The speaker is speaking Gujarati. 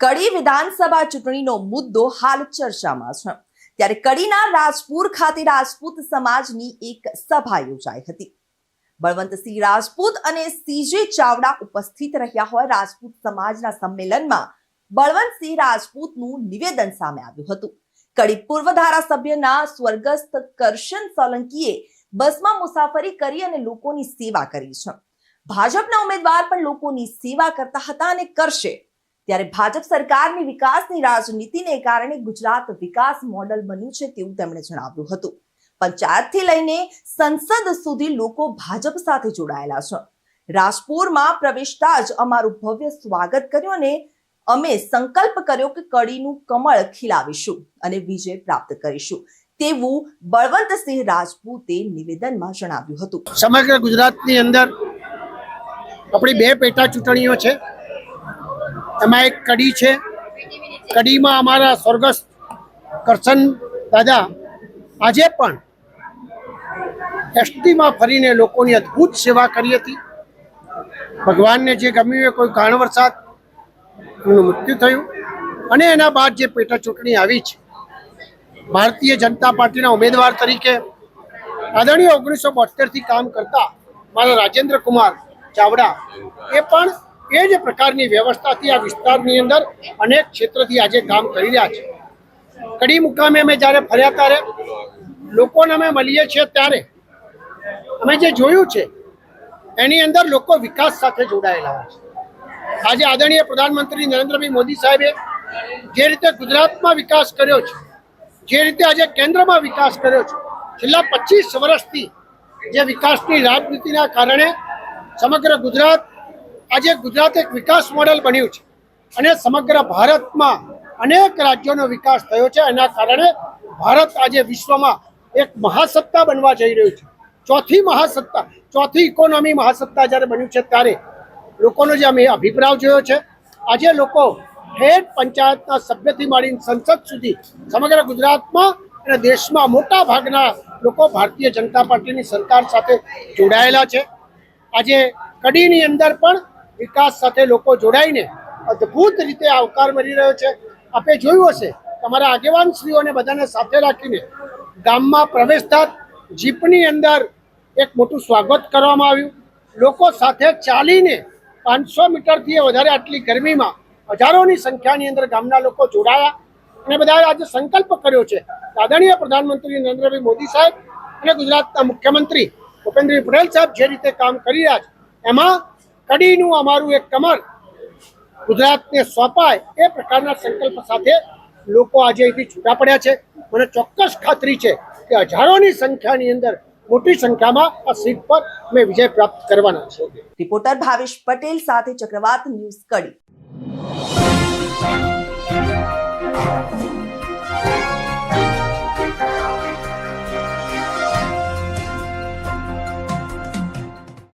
કડી વિધાનસભા ચૂંટણીનો મુદ્દો હાલ ચર્ચામાં છે. ત્યારે કડીના રાજપુર ખાતે રાજપૂત સમાજની એક સભા યોજાઈ હતી. બળવંતસિંહ રાજપૂત અને સીજે ચાવડા ઉપસ્થિત રહ્યા હોય રાજપૂત સમાજના સંમેલનમાં બળવંતસિંહ રાજપૂતનું નિવેદન સામે આવ્યું હતું. કડી પૂર્વ ધારાસભ્યના સ્વર્ગસ્થ કરશન સોલંકીએ બસમાં મુસાફરી કરી અને લોકોની સેવા કરી છે. ભાજપના ઉમેદવાર પણ લોકોની સેવા કરતા હતા અને કરશે. ત્યારે ભાજપ સરકારની વિકાસની રાજનીતિને કારણે ગુજરાત વિકાસ મોડલ બન્યું છે તેવું તેમણે જણાવ્યું હતું. પંચાયતથી લઈને સંસદ સુધી લોકો ભાજપ સાથે જોડાયેલા છે. રાજપુરમાં પ્રવેશતા જ અમારું ભવ્ય સ્વાગત કર્યું અને અમે સંકલ્પ કર્યો કે કડીનું કમળ ખીલાવીશું અને વિજય પ્રાપ્ત કરીશું તેવું બળવંતસિંહ રાજપૂતે નિવેદનમાં જણાવ્યું હતું. સમગ્ર ગુજરાતની અંદર આપણી બે પેટા ચૂંટણીઓ છે. એમાં એક કડી છે. કડીમાં અમારા સ્વર્ગસ્થ કરશન દાદા આજે પણ એસટીમાં ફરીને લોકોની અદ્ભુત સેવા કરી હતી. ભગવાનને જે ગમ્યું એ કોઈ કારણ વરસાદ એનું મૃત્યુ થયું અને એના બાદ જે પેટા ચૂંટણી આવી છે, ભારતીય જનતા પાર્ટીના ઉમેદવાર તરીકે આદરણીય ઓગણીસો બોતેરથી કામ કરતા મારા રાજેન્દ્ર કુમાર ચાવડા એ પણ એ જ પ્રકારની વ્યવસ્થાથી આ વિસ્તારની અંદર અનેક ક્ષેત્રથી આજે કામ કરી રહ્યા છે. કડી મુકામે અમે જ્યારે ફર્યા ત્યારે લોકોને અમે મળીએ છીએ ત્યારે અમે જે જોયું છે, એની અંદર લોકો વિકાસ સાથે જોડાયેલા છે. આજે આદરણીય પ્રધાનમંત્રી નરેન્દ્રભાઈ મોદી સાહેબે જે રીતે ગુજરાતમાં વિકાસ કર્યો છે, જે રીતે આજે કેન્દ્રમાં વિકાસ કર્યો છે, છેલ્લા પચીસ વર્ષથી જે વિકાસની રાજનીતિના કારણે સમગ્ર ગુજરાત આજે ગુજરાત એક વિકાસ મોડેલ બન્યું છે અને સમગ્ર ભારતમાં અનેક રાજ્યોનો વિકાસ થયો છે. એના કારણે ભારત આજે વિશ્વમાં એક મહાસત્તા બનવા જઈ રહ્યું છે. ચોથી મહાસત્તા, ચોથી ઇકોનોમી મહાસત્તા જ્યારે બન્યું છે ત્યારે લોકોનો જે અમે અભિપ્રાય જોયો છે, આજે લોકો ઠેર પંચાયતના સભ્યથી માંડીને સંસદ સુધી સમગ્ર ગુજરાતમાં અને દેશમાં મોટા ભાગના લોકો ભારતીય જનતા પાર્ટીની સરકાર સાથે જોડાયેલા છે. આજે કડીની અંદર પણ વિકાસ સાથે લોકો જોડાઈને અદ્ભુત રીતે આવકાર મળી રહ્યો છે. આપે જોયું હશે, તમારા આગેવાન શ્રીઓને બધાને સાથે રાખીને ગામમાં પ્રવેશતા જીપની અંદર એક મોટું સ્વાગત કરવામાં આવ્યું. લોકો સાથે ચાલીને પાંચસો મીટરથી વધારે આટલી ગરમીમાં હજારોની સંખ્યાની અંદર ગામના લોકો જોડાયા. અને બધાએ આજે સંકલ્પ કર્યો છે આદરણીય પ્રધાનમંત્રી નરેન્દ્રભાઈ મોદી સાહેબ અને ગુજરાતના મુખ્યમંત્રી ભૂપેન્દ્રભાઈ પટેલ સાહેબ જે રીતે કામ કરી રહ્યા છે, એમાં કડીનું અમારું એક કમર ગુજરાતને સોંપાય એ પ્રકારના સંકલ્પ સાથે લોકો આજે અહીંથી છૂટા પડ્યા છે. મને ચોક્કસ ખાતરી છે કે હજારોની સંખ્યાની અંદર મોટી સંખ્યામાં આ સીટ પર અમે વિજય પ્રાપ્ત કરવાના છે. રિપોર્ટર ભાવેશ પટેલ સાથે ચક્રવાત ન્યૂઝ કડી.